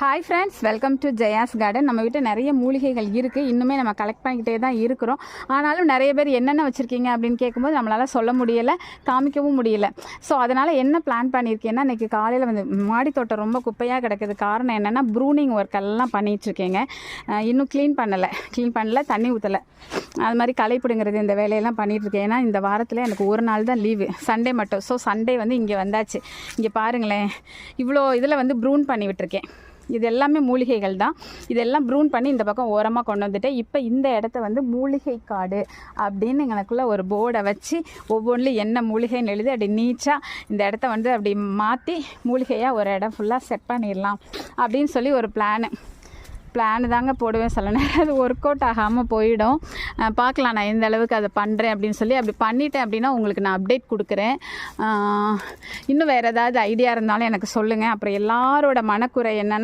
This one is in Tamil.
Hi friends welcome to Jaya's garden நம்ம வீட்டில் நிறைய மூலிகைகள் இருக்குது இன்னுமே நம்ம கலெக்ட் பண்ணிக்கிட்டே தான் இருக்கிறோம். ஆனாலும் நிறைய பேர் என்னென்ன வச்சுருக்கீங்க அப்படின்னு கேட்கும்போது நம்மளால் சொல்ல முடியலை காமிக்கவும் முடியல. ஸோ அதனால் என்ன பிளான் பண்ணியிருக்கேன்னா இன்றைக்கி காலையில் வந்து மாடி தோட்டம் ரொம்ப குப்பையாக கிடக்குது. காரணம் என்னென்னா ப்ரூனிங் ஒர்க் எல்லாம் பண்ணிகிட்ருக்கேங்க இன்னும் க்ளீன் பண்ணலை. க்ளீன் பண்ணல தண்ணி ஊற்றலை அது மாதிரி களை பிடுங்கிறது இந்த வேலையெல்லாம் பண்ணிகிட்ருக்கேன் ஏன்னா இந்த வாரத்தில் எனக்கு ஒரு நாள் தான் லீவு சண்டே மட்டும். ஸோ சண்டே வந்து இங்கே வந்தாச்சு. இங்கே பாருங்களேன். இவ்வளோ இதில் வந்து ப்ரூன் பண்ணி விட்டுருக்கேன். இது எல்லாமே மூலிகைகள் தான். இதெல்லாம் ப்ரூன் பண்ணி இந்த பக்கம் ஓரமாக கொண்டு வந்துட்டேன் இப்போ இந்த இடத்த வந்து மூலிகை காடு அப்படின்னு எங்களுக்குள்ள ஒரு போர்டை வச்சு ஒவ்வொன்றிலும் என்ன மூலிகைன்னு எழுதி அப்படி நீச்சாக இந்த இடத்த வந்து அப்படி மாற்றி மூலிகையாக ஒரு இடம் ஃபுல்லாக செட் பண்ணிடலாம் அப்படின்னு சொல்லி ஒரு பிளானு பிளான் தாங்க போடுவேன் சில நேரம். அது ஒர்க் அவுட் ஆகாமல் போயிடும். பார்க்கலாம் நான் எந்த அளவுக்கு அதை பண்ணுறேன் அப்படின்னு சொல்லி அப்படி பண்ணிட்டேன் அப்படின்னா உங்களுக்கு நான் அப்டேட் கொடுக்குறேன். இன்னும் வேறு ஏதாவது ஐடியா இருந்தாலும் எனக்கு சொல்லுங்கள் அப்புறம் எல்லாரோட மனக்குறை என்னென்னா